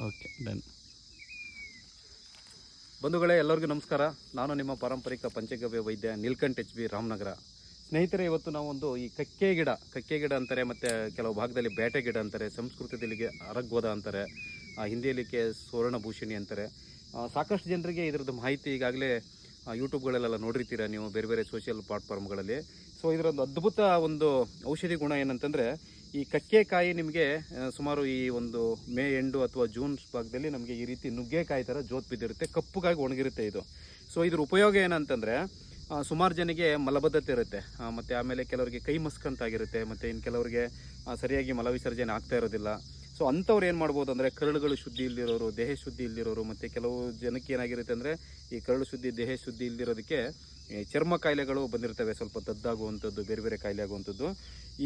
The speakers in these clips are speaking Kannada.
ಓಕೆ ಡನ್ ಬಂಧುಗಳೇ ಎಲ್ಲರಿಗೂ ನಮಸ್ಕಾರ. ನಾನು ನಿಮ್ಮ ಪಾರಂಪರಿಕ ಪಂಚಗವ್ಯ ವೈದ್ಯ ನೀಲ್ಕಂಠ್ ಎಚ್ ಬಿ ರಾಮನಗರ. ಸ್ನೇಹಿತರೆ ಇವತ್ತು ನಾವೊಂದು ಈ ಕಕ್ಕೆ ಗಿಡ ಕಕ್ಕೆ ಗಿಡ ಅಂತಾರೆ ಮತ್ತು ಕೆಲವು ಭಾಗದಲ್ಲಿ ಬೇಟೆ ಗಿಡ ಅಂತಾರೆ ಸಂಸ್ಕೃತದಲ್ಲಿ ಅರಗ್ವದ ಅಂತಾರೆ ಆ, ಹಿಂದಿಯಲ್ಲಿಗೆ ಸುವರ್ಣಭೂಷಣಿ ಅಂತಾರೆ. ಸಾಕಷ್ಟು ಜನರಿಗೆ ಇದರದ್ದು ಮಾಹಿತಿ ಈಗಾಗಲೇ ಯೂಟ್ಯೂಬ್ಗಳಲ್ಲೆಲ್ಲ ನೋಡಿರ್ತೀರ ನೀವು ಬೇರೆ ಬೇರೆ ಸೋಷಿಯಲ್ ಪ್ಲಾಟ್ಫಾರ್ಮ್ಗಳಲ್ಲಿ ಸೊ ಇದರೊಂದು ಅದ್ಭುತ ಒಂದು ಔಷಧಿ ಗುಣ ಏನಂತಂದರೆ, ಈ ಕಕ್ಕೆಕಾಯಿ ನಿಮಗೆ ಸುಮಾರು ಈ ಒಂದು ಮೇ ಎಂಡು ಅಥವಾ ಜೂನ್ ಭಾಗದಲ್ಲಿ ನಮಗೆ ಈ ರೀತಿ ನುಗ್ಗೆಕಾಯಿ ಥರ ಜೋತ್ ಬಿದ್ದಿರುತ್ತೆ, ಕಪ್ಪುಗಾಗಿ ಒಣಗಿರುತ್ತೆ ಇದು. ಸೊ ಇದ್ರ ಉಪಯೋಗ ಏನಂತಂದರೆ ಸುಮಾರು ಜನಕ್ಕೆ ಮಲಬದ್ಧತೆ ಇರುತ್ತೆ. ಮತ್ತು ಆಮೇಲೆ ಕೆಲವರಿಗೆ ಕೈ ಮಸ್ಕಂತಾಗಿರುತ್ತೆ, ಮತ್ತು ಇನ್ನು ಕೆಲವರಿಗೆ ಸರಿಯಾಗಿ ಮಲವಿಸರ್ಜನೆ ಆಗ್ತಾ ಇರೋದಿಲ್ಲ. ಸೊ ಅಂಥವ್ರು ಏನು ಮಾಡ್ಬೋದು ಅಂದರೆ, ಕರಳುಗಳು ಶುದ್ಧಿ ಇಲ್ದಿರೋರು, ದೇಹ ಶುದ್ಧಿ ಇಲ್ದಿರೋರು, ಮತ್ತು ಕೆಲವು ಜನಕ್ಕೆ ಏನಾಗಿರುತ್ತೆ ಅಂದರೆ, ಈ ಕರಳು ಶುದ್ಧಿ, ದೇಹ ಶುದ್ಧಿ ಇಲ್ದಿರೋದಕ್ಕೆ ಚರ್ಮ ಕಾಯಿಲೆಗಳು ಬಂದಿರ್ತವೆ, ಸ್ವಲ್ಪ ದದ್ದಾಗುವಂಥದ್ದು, ಬೇರೆ ಬೇರೆ ಕಾಯಿಲೆ ಆಗುವಂಥದ್ದು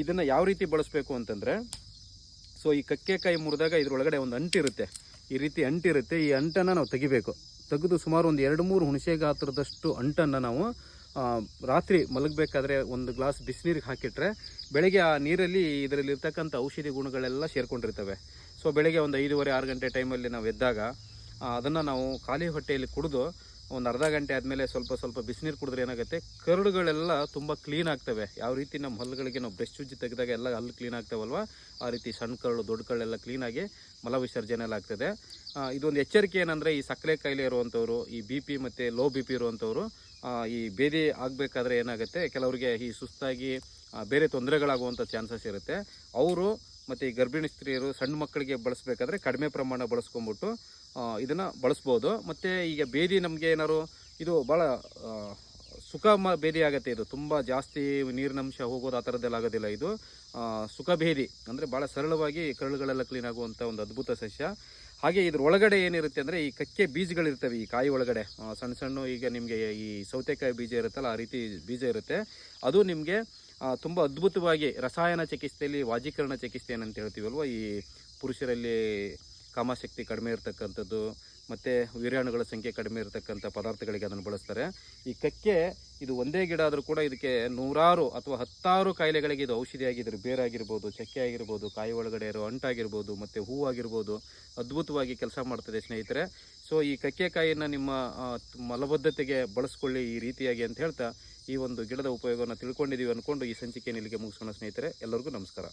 ಇದನ್ನು ಯಾವ ರೀತಿ ಬಳಸಬೇಕು ಅಂತಂದರೆ, ಸೊ ಈ ಕಕ್ಕೆಕಾಯಿ ಮುರಿದಾಗ ಇದರೊಳಗಡೆ ಒಂದು ಅಂಟಿರುತ್ತೆ. ಈ ರೀತಿ ಅಂಟಿರುತ್ತೆ. ಈ ಅಂಟನ್ನು ನಾವು ತೆಗಿಬೇಕು. ತೆಗೆದು ಸುಮಾರು ಒಂದು ಎರಡು ಮೂರು ಹುಣಸೆ ಗಾತ್ರದಷ್ಟು ಅಂಟನ್ನು ನಾವು ರಾತ್ರಿ ಮಲಗಬೇಕಾದ್ರೆ ಒಂದು ಗ್ಲಾಸ್ ಬಿಸಿನೀರಿಗೆ ಹಾಕಿಟ್ರೆ ಬೆಳಗ್ಗೆ ಆ ನೀರಲ್ಲಿ ಇದರಲ್ಲಿರ್ತಕ್ಕಂಥ ಔಷಧಿ ಗುಣಗಳೆಲ್ಲ ಸೇರಿಕೊಂಡಿರ್ತವೆ. ಸೊ ಬೆಳಗ್ಗೆ ಒಂದು ಐದೂವರೆ, ಆರು ಗಂಟೆ ಟೈಮಲ್ಲಿ ನಾವು ಎದ್ದಾಗ ಅದನ್ನು ನಾವು ಖಾಲಿ ಹೊಟ್ಟೆಯಲ್ಲಿ ಕುಡಿದು ಒಂದು ಅರ್ಧ ಗಂಟೆ ಆದಮೇಲೆ ಸ್ವಲ್ಪ ಸ್ವಲ್ಪ ಬಿಸಿನೀರು ಕುಡಿದ್ರೆ ಏನಾಗುತ್ತೆ? ಕರಡುಗಳೆಲ್ಲ ತುಂಬ ಕ್ಲೀನ್ ಆಗ್ತವೆ. ಯಾವ ರೀತಿ ನಮ್ಮ ಹಲ್ಲುಗಳಿಗೆ ನಾವು ಬ್ರಷ್ ಉಜ್ಜಿ ತೆಗೆದಾಗ ಎಲ್ಲ ಹಲ್ಲು ಕ್ಲೀನ್ ಆಗ್ತಾವಲ್ವ? ಆ ರೀತಿ ಸಣ್ಣ ಕರಳು, ದೊಡ್ಡ ಕರಳೆಲ್ಲ ಕ್ಲೀನಾಗಿ ಮಲ ವಿಸರ್ಜನೆ ಎಲ್ಲ ಆಗ್ತದೆ. ಇದೊಂದು ಎಚ್ಚರಿಕೆ ಏನಂದರೆ ಈ ಸಕ್ಕರೆ ಕಾಯಿಲೆ ಇರುವಂಥವ್ರು, ಈ ಬಿ ಪಿ ಮತ್ತು ಲೋ ಬಿ ಪಿ ಇರುವಂಥವ್ರು ಈ ಬೇದಿ ಆಗಬೇಕಾದ್ರೆ ಏನಾಗುತ್ತೆ? ಕೆಲವರಿಗೆ ಈ ಸುಸ್ತಾಗಿ ಬೇರೆ ತೊಂದರೆಗಳಾಗುವಂಥ ಚಾನ್ಸಸ್ ಇರುತ್ತೆ. ಅವರು ಮತ್ತು ಈ ಗರ್ಭಿಣಿ ಸ್ತ್ರೀಯರು ಸಣ್ಣ ಮಕ್ಕಳಿಗೆ ಬಳಸಬೇಕಾದ್ರೆ ಕಡಿಮೆ ಪ್ರಮಾಣ ಬಳಸ್ಕೊಂಬಿಟ್ಟು ಇದನ್ನು ಬಳಸ್ಬೋದು. ಮತ್ತು ಈಗ ಬೇದಿ ನಮಗೆ ಏನಾದ್ರು, ಇದು ಭಾಳ ಸುಖ ಮ ಭೇದಿ ಆಗುತ್ತೆ ಇದು. ತುಂಬ ಜಾಸ್ತಿ ನೀರಿನಂಶ ಹೋಗೋದು ಆ ಥರದ್ದೆಲ್ಲ ಆಗೋದಿಲ್ಲ ಇದು. ಸುಖ ಭೇದಿ ಅಂದರೆ ಭಾಳ ಸರಳವಾಗಿ ಕರಳುಗಳೆಲ್ಲ ಕ್ಲೀನ್ ಆಗುವಂಥ ಒಂದು ಅದ್ಭುತ ಸಸ್ಯ. ಹಾಗೆ ಇದ್ರ ಒಳಗಡೆ ಏನಿರುತ್ತೆ ಅಂದರೆ ಈ ಕಕ್ಕೆ ಬೀಜಗಳಿರ್ತವೆ ಈ ಕಾಯಿ ಒಳಗಡೆ. ಸಣ್ಣ ಸಣ್ಣ ಈಗ ನಿಮಗೆ ಈ ಸೌತೆಕಾಯಿ ಬೀಜ ಇರುತ್ತಲ್ಲ, ಆ ರೀತಿ ಬೀಜ ಇರುತ್ತೆ. ಅದು ನಿಮಗೆ ತುಂಬ ಅದ್ಭುತವಾಗಿ ರಸಾಯನ ಚಿಕಿತ್ಸೆಯಲ್ಲಿ ವಾಜೀಕರಣ ಚಿಕಿತ್ಸೆ ಏನಂತ ಹೇಳ್ತೀವಲ್ವ? ಈ ಪುರುಷರಲ್ಲಿ ಕಾಮಶಕ್ತಿ ಕಡಿಮೆ ಇರತಕ್ಕಂಥದ್ದು, ಮತ್ತು ವೀರ್ಯಾಣುಗಳ ಸಂಖ್ಯೆ ಕಡಿಮೆ ಇರತಕ್ಕಂಥ ಪದಾರ್ಥಗಳಿಗೆ ಅದನ್ನು ಬಳಸ್ತಾರೆ. ಈ ಕಕ್ಕೆ ಇದು ಒಂದೇ ಗಿಡ ಆದರೂ ಕೂಡ ಇದಕ್ಕೆ ನೂರಾರು ಅಥವಾ ಹತ್ತಾರು ಕಾಯಿಲೆಗಳಿಗೆ ಇದು ಔಷಧಿಯಾಗಿದ್ದರೆ ಬೇರಾಗಿರ್ಬೋದು ಚಕ್ಕೆ ಆಗಿರ್ಬೋದು, ಕಾಯಿ ಒಳಗಡೆ ಇರೋ ಅಂಟಾಗಿರ್ಬೋದು ಮತ್ತು ಹೂವಾಗಿರ್ಬೋದು ಅದ್ಭುತವಾಗಿ ಕೆಲಸ ಮಾಡ್ತದೆ ಸ್ನೇಹಿತರೆ. ಸೊ ಈ ಕಕ್ಕೆಕಾಯಿಯನ್ನು ನಿಮ್ಮ ಮಲಬದ್ಧತೆಗೆ ಬಳಸ್ಕೊಳ್ಳಿ ಈ ರೀತಿಯಾಗಿ ಅಂತ ಹೇಳ್ತಾ ಈ ಒಂದು ಗಿಡದ ಉಪಯೋಗವನ್ನು ತಿಳ್ಕೊಂಡಿದ್ದೀವಿ ಅಂದ್ಕೊಂಡು ಈ ಸಂಚಿಕೆಯನ್ನು ಇಲ್ಲಿಗೆ ಮುಗಿಸೋಣ ಸ್ನೇಹಿತರೆ. ಎಲ್ಲರಿಗೂ ನಮಸ್ಕಾರ.